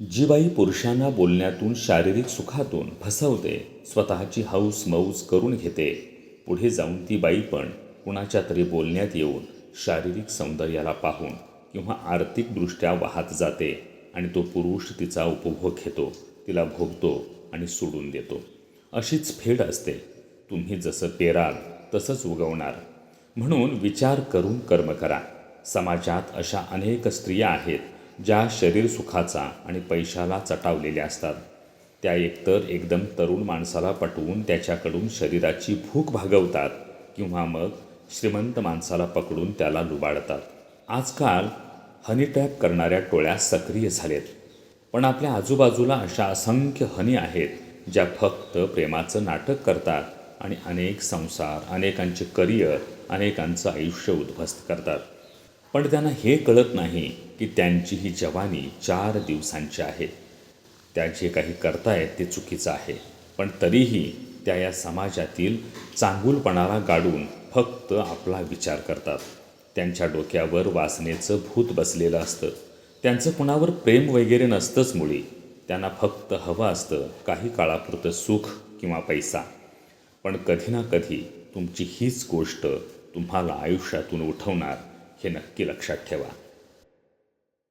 जी बाई पुरुषांना बोलण्यातून शारीरिक सुखातून फसवते. स्वतःची हौस मौज करून घेते. पुढे जाऊन ती बाई पण कुणाच्या तरी बोलण्यात येऊन शारीरिक सौंदर्याला पाहून किंवा आर्थिकदृष्ट्या वाहत जाते आणि तो पुरुष तिचा उपभोग घेतो. तिला भोगतो आणि सोडून देतो. अशीच फेड असते. तुम्ही जसं पेराल तसंच उगवणार. म्हणून विचार करून कर्म करा. समाजात अशा अनेक स्त्रिया आहेत. ज्या शरीर सुखाचा आणि पैशाला चटावलेल्या असतात. त्या एकतर एकदम तरुण माणसाला पटवून त्याच्याकडून शरीराची भूक भागवतात किंवा मग श्रीमंत माणसाला पकडून त्याला लुबाडतात. आजकाल हनी टॅप करणाऱ्या टोळ्या सक्रिय झालेत. पण आपल्या आजूबाजूला अशा असंख्य हनी आहेत ज्या फक्त प्रेमाचं नाटक करतात आणि अनेक संसार अनेकांचे करिअर अनेकांचं आयुष्य उद्ध्वस्त करतात. पण त्यांना हे कळत नाही की त्यांची ही जवानी चार दिवसांची आहे. त्या जे काही करतायत ते चुकीचं आहे. पण तरीही त्या या समाजातील चांगुलपणाला गाडून फक्त आपला विचार करतात. त्यांच्या डोक्यावर वासनेचं भूत बसलेलं असतं. त्यांचं कुणावर प्रेम वगैरे नसतंच मुळी. त्यांना फक्त हवं असतं काही काळापुरतं सुख किंवा पैसा. पण कधी ना कधी तुमची हीच गोष्ट तुम्हाला आयुष्यातून उठवणार. हे नक्की लक्षात ठेवा.